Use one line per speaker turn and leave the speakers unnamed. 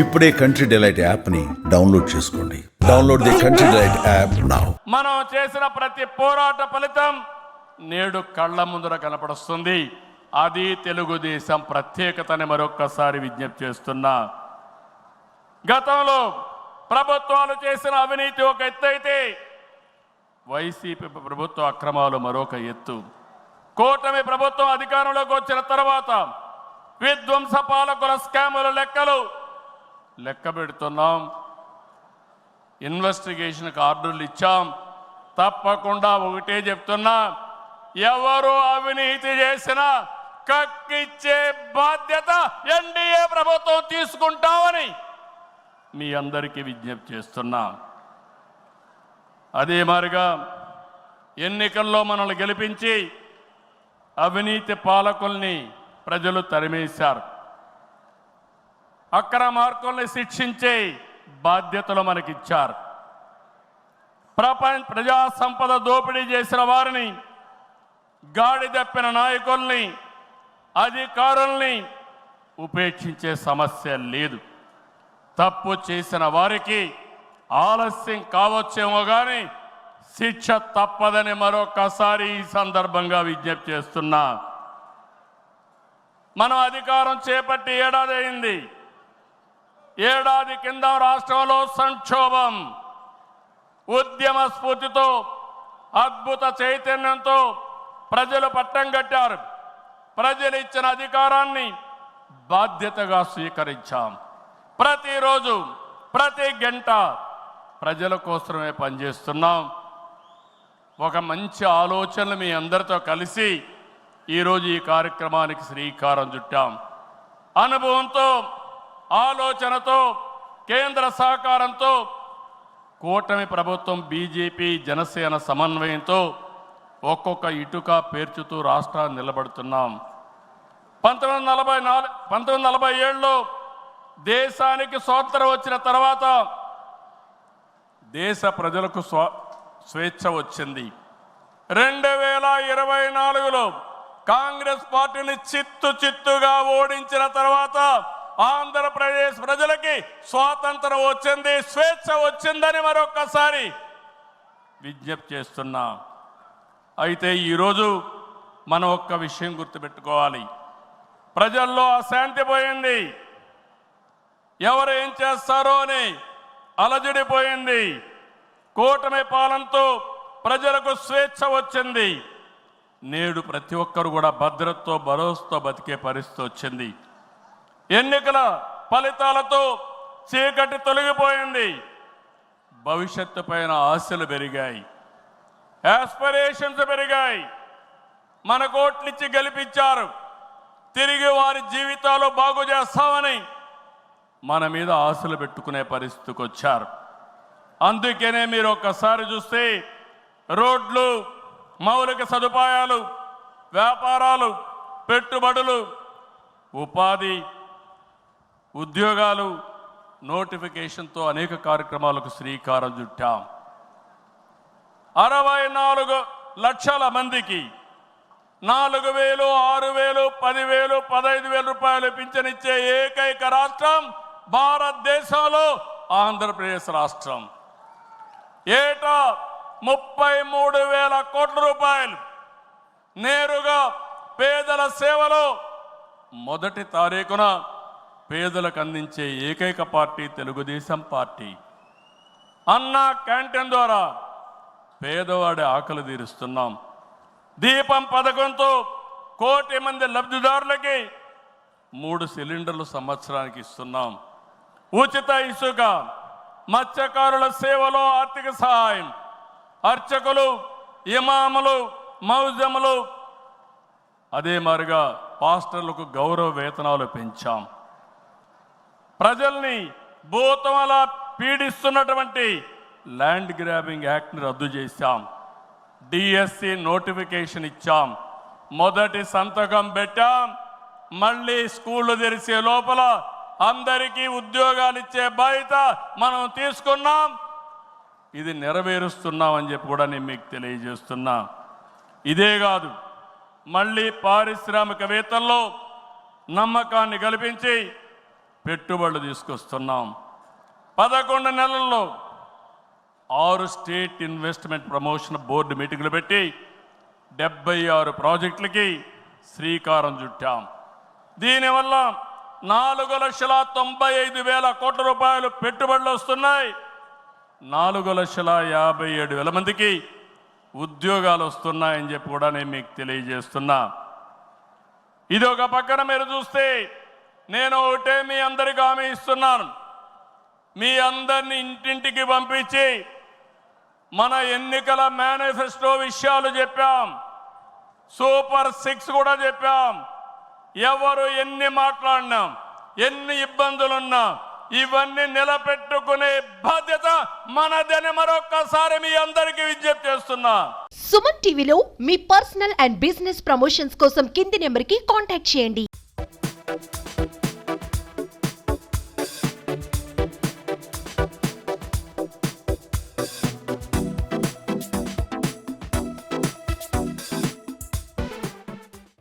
ఇప్పుడే Country Delight యాప్ని download చేసుకోండి. Download the Country Delight app now
మనం చేసిన ప్రతి పోరాట ఫలితం నేడు కళ్ళ ముందర కనపడుస్తుంది. అది తెలుగుదేశం ప్రత్యేకతని మరొక్కసారి విజ్ఞప్తి చేస్తున్నా. గతంలో ప్రభుత్వాలు చేసిన అవినీతి ఒక ఎత్తు అయితే వైసీపీ ప్రభుత్వ అక్రమాలు మరొక ఎత్తు. కూటమి ప్రభుత్వం అధికారంలోకి వచ్చిన తర్వాత విధ్వంస పాలకుల స్కాముల లెక్కలు లెక్క పెడుతున్నాం. ఇన్వెస్టిగేషన్కి ఆర్డర్లు ఇచ్చాం. తప్పకుండా ఒకటే చెప్తున్నా ఎవరు అవినీతి చేసినా కక్కిచ్చే బాధ్యత ఎన్డీఏ ప్రభుత్వం తీసుకుంటామని మీ అందరికీ విజ్ఞప్తి చేస్తున్నా. అదే మారిగా ఎన్నికల్లో మనల్ని గెలిపించి అవినీతి పాలకుల్ని ప్రజలు తరిమేశారు. అక్రమార్కుల్ని శిక్షించే బాధ్యతలు మనకిచ్చారు. ప్రపంచ ప్రజా సంపద దోపిడీ చేసిన వారిని గాడి తప్పిన నాయకుల్ని అధికారుల్ని ఉపేక్షించే సమస్య లేదు. తప్పు చేసిన వారికి ఆలస్యం కావచ్చేమో కానీ శిక్ష తప్పదని మరొకసారి ఈ సందర్భంగా విజ్ఞప్తి చేస్తున్నా. మనం అధికారం చేపట్టి ఏడాది అయింది ఏడాది కింద రాష్ట్రంలో సంక్షోభం ఉద్యమ స్ఫూర్తితో అద్భుత చైతన్యంతో ప్రజలు పట్టం కట్టారు. ప్రజలు ఇచ్చిన అధికారాన్ని బాధ్యతగా స్వీకరించాం. ప్రతిరోజు ప్రతి గంట ప్రజల కోసమే పనిచేస్తున్నాం. ఒక మంచి ఆలోచనలు మీ అందరితో కలిసి ఈరోజు ఈ కార్యక్రమానికి శ్రీకారం చుట్టాం. అనుభవంతో ఆలోచనతో కేంద్ర సహకారంతో కూటమి ప్రభుత్వం బీజేపీ జనసేన సమన్వయంతో ఒక్కొక్క ఇటుక పేర్చుతూ రాష్ట్రాన్ని నిలబడుతున్నాం. పంతొమ్మిది వందల నలభై నాలుగు పంతొమ్మిది వందల నలభై ఏడులో దేశానికి స్వాతంత్రం వచ్చిన తర్వాత దేశ ప్రజలకు స్వ స్వేచ్ఛ వచ్చింది. రెండు వేల ఇరవై నాలుగులో కాంగ్రెస్ పార్టీని చిత్తు చిత్తుగా ఓడించిన తర్వాత ఆంధ్రప్రదేశ్ ప్రజలకి స్వాతంత్రం వచ్చింది స్వేచ్ఛ వచ్చిందని మరొక్కసారి విజ్ఞప్తి చేస్తున్నా. అయితే ఈరోజు మనం ఒక్క విషయం గుర్తుపెట్టుకోవాలి. ప్రజల్లో అశాంతి పోయింది. ఎవరు ఏం చేస్తారో అని అలజడిపోయింది. కూటమి పాలనతో ప్రజలకు స్వేచ్ఛ వచ్చింది. నేడు ప్రతి ఒక్కరు కూడా భద్రతతో భరోసాతో బతికే పరిస్థితి వచ్చింది. ఎన్నికల ఫలితాలతో చీకటి తొలగిపోయింది. భవిష్యత్తు పైన ఆశలు పెరిగాయి. యాస్పిరేషన్స్ పెరిగాయి. మన కోట్లిచ్చి గెలిపించారు. తిరిగి వారి జీవితాలు బాగు చేస్తామని మన మీద ఆశలు పెట్టుకునే పరిస్థితికి వచ్చారు. అందుకనే మీరు ఒక్కసారి చూస్తే రోడ్లు మౌలిక సదుపాయాలు వ్యాపారాలు పెట్టుబడులు ఉపాధి ఉద్యోగాలు నోటిఫికేషన్తో అనేక కార్యక్రమాలకు శ్రీకారం చుట్టాం. అరవై నాలుగు లక్షల మందికి నాలుగు వేలు ఆరు వేలు పదివేలు పదహైదు వేల రూపాయలు పింఛనిచ్చే ఏకైక రాష్ట్రం భారతదేశంలో ఆంధ్రప్రదేశ్ రాష్ట్రం. ఏటా ముప్పై మూడు వేల కోట్ల రూపాయలు నేరుగా పేదల సేవలో మొదటి తారీఖున పేదలకు అందించే ఏకైక party Telugu Desam party. Anna canteen ద్వారా పేదవాడి ఆకలి తీరుస్తున్నాం. దీపం పథకంతో కోటి మంది లబ్ధిదారులకి మూడు సిలిండర్లు సంవత్సరానికి ఇస్తున్నాం. ఉచిత ఇసుక మత్స్యకారుల సేవలో ఆర్థిక సహాయం అర్చకులు ఇమాములు మౌజములు. అదే మారిగా పాస్టర్లకు గౌరవ వేతనాలు పెంచాం. ప్రజల్ని భూతమల పీడిస్తున్నటువంటి ల్యాండ్ గ్రాబింగ్ యాక్ట్ని రద్దు చేశాం. డిఎస్సి నోటిఫికేషన్ ఇచ్చాం. మొదటి సంతకం పెట్టాం. మళ్ళీ స్కూళ్ళు తెరిచే లోపల అందరికీ ఉద్యోగాలు ఇచ్చే బాధ్యత మనం తీసుకున్నాం. ఇది నెరవేరుస్తున్నాం అని చెప్పి కూడా నేను మీకు తెలియజేస్తున్నా. ఇదే కాదు మళ్ళీ పారిశ్రామికవేత్తల్లో నమ్మకాన్ని కల్పించి పెట్టుబడులు తీసుకొస్తున్నాం. పదకొండు నెలల్లో ఆరు స్టేట్ ఇన్వెస్ట్మెంట్ ప్రమోషన్ బోర్డు మీటింగులు పెట్టి డెబ్బై ఆరు ప్రాజెక్టులకి శ్రీకారం చుట్టాం. దీనివల్ల నాలుగు లక్షల తొంభై ఐదు వేల కోట్ల రూపాయలు పెట్టుబడులు వస్తున్నాయి. నాలుగు లక్షల యాభై ఏడు వేల మందికి ఉద్యోగాలు వస్తున్నాయని చెప్పి కూడా నేను మీకు తెలియజేస్తున్నా. ఇది ఒక పక్కన మీరు చూస్తే నేను ఒకటే మీ అందరికి హామీ ఇస్తున్నాను. మీ అందరిని ఇంటింటికి పంపించి మన ఎన్నికల మేనిఫెస్టో విషయాలు చెప్పాం. సూపర్ సిక్స్ కూడా చెప్పాం. ఎవరు ఎన్ని మాట్లాడినాం ఎన్ని ఇబ్బందులున్నా ఇవన్నీ నిలబెట్టుకునే బాధ్యత మనదని. మరొక్కసారి మీ అందరికీ విజ్ఞప్తి చేస్తున్నా.
సుమన్ టీవీలో మీ పర్సనల్ అండ్ బిజినెస్ ప్రమోషన్స్ కోసం కింది నెంబర్కి కాంటాక్ట్ చేయండి.